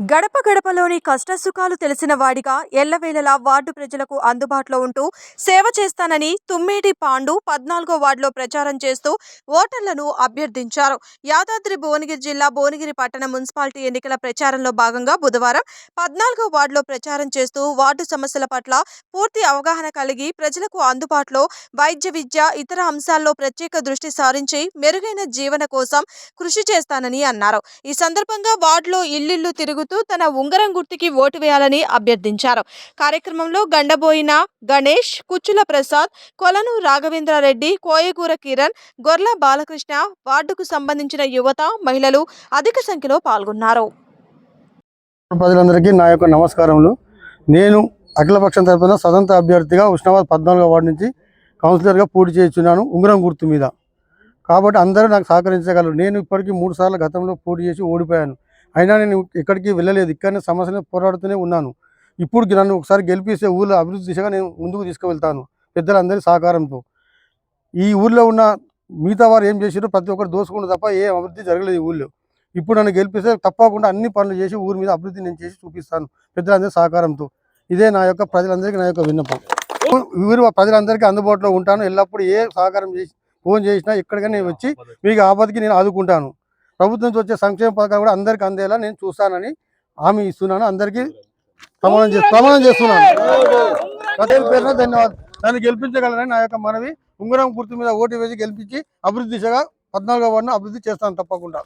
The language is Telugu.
గడప గడపలోని కష్టసుఖాలు తెలిసిన వాడిగా ఎల్లవేళలా వార్డు ప్రజలకు అందుబాటులో ఉంటూ సేవ చేస్తానని తుమ్మేటి పాండు పద్నాలుగో వార్డులో ప్రచారం చేస్తూ ఓటర్లను అభ్యర్థించారు. యాదాద్రి భువనగిరి జిల్లా భువనగిరి పట్టణ మున్సిపాలిటీ ఎన్నికల ప్రచారంలో భాగంగా బుధవారం పద్నాలుగో వార్డులో ప్రచారం చేస్తూ వార్డు సమస్యల పట్ల పూర్తి అవగాహన కలిగి ప్రజలకు అందుబాటులో వైద్య విద్య ఇతర అంశాల్లో ప్రత్యేక దృష్టి సారించి మెరుగైన జీవన కోసం కృషి చేస్తానని అన్నారు. ఈ సందర్భంగా వార్డులో ఇల్లిల్లు తిరుగుతూ తన ఉంగరం గుర్తుకి ఓటు వేయాలని అభ్యర్థించారు. కార్యక్రమంలో గండబోయిన గణేష్ కుచ్చుల ప్రసాద్ కొలను రాఘవేంద్రారెడ్డి కోయగూర కిరణ్ గొర్ల బాలకృష్ణ వార్డుకు సంబంధించిన యువత మహిళలు అధిక సంఖ్యలో పాల్గొన్నారు. ప్రజలందరికీ నా యొక్క నమస్కారములు. నేను అఖిలపక్షం తరపున స్వతంత్ర అభ్యర్థిగా ఉష్ణాబాద్ పద్నాలుగో వార్డు నుంచి కౌన్సిలర్గా పోటీ చేస్తున్నాను ఉంగరం గుర్తు మీద. కాబట్టి అందరూ నాకు సహకరించగలరు. నేను ఇప్పటికీ మూడు సార్లు గతంలో పోటీ చేసి ఓడిపోయాను. అయినా నేను ఎక్కడికి వెళ్ళలేదు ఇక్కడనే సమస్యలు పోరాడుతూనే ఉన్నాను. ఇప్పుడు నన్ను ఒకసారి గెలిపిస్తే ఊళ్ళో అభివృద్ధి దిశగా నేను ముందుకు తీసుకువెళ్తాను పెద్దలందరి సహకారంతో. ఈ ఊళ్ళో ఉన్న మిగతా వారు ఏం చేసారో ప్రతి ఒక్కరు దోసుకుంటూ తప్ప ఏ అభివృద్ధి జరగలేదు ఈ ఊళ్ళో ఇప్పుడు నన్ను గెలిపిస్తే తప్పకుండా అన్ని పనులు చేసి ఊరి మీద అభివృద్ధి నేను చేసి చూపిస్తాను పెద్దలందరి సహకారంతో. ఇదే నా యొక్క ప్రజలందరికీ నా యొక్క విన్నపం. ఊరి ప్రజలందరికీ అందుబాటులో ఉంటాను ఎల్లప్పుడూ ఏ సహకారం చేసి ఫోన్ చేసినా ఎక్కడికైనా నేను వచ్చి మీకు ఆపదకి నేను ఆదుకుంటాను. ప్రభుత్వం నుంచి వచ్చే సంక్షేమ పథకాలు కూడా అందరికీ అందేలా నేను చూస్తానని హామీ ఇస్తున్నాను. అందరికీ ప్రమాణం చేసి ప్రమాణం చేస్తున్నాను. ప్రతి పేరున ధన్యవాదాలు. దాన్ని గెలిపించగలరని నా యొక్క మనవి. ఉంగరం గుర్తు మీద ఓటు వేసి గెలిపించి అభివృద్ధి దిశగా పద్నాలుగో వాడిని అభివృద్ధి చేస్తాను తప్పకుండా.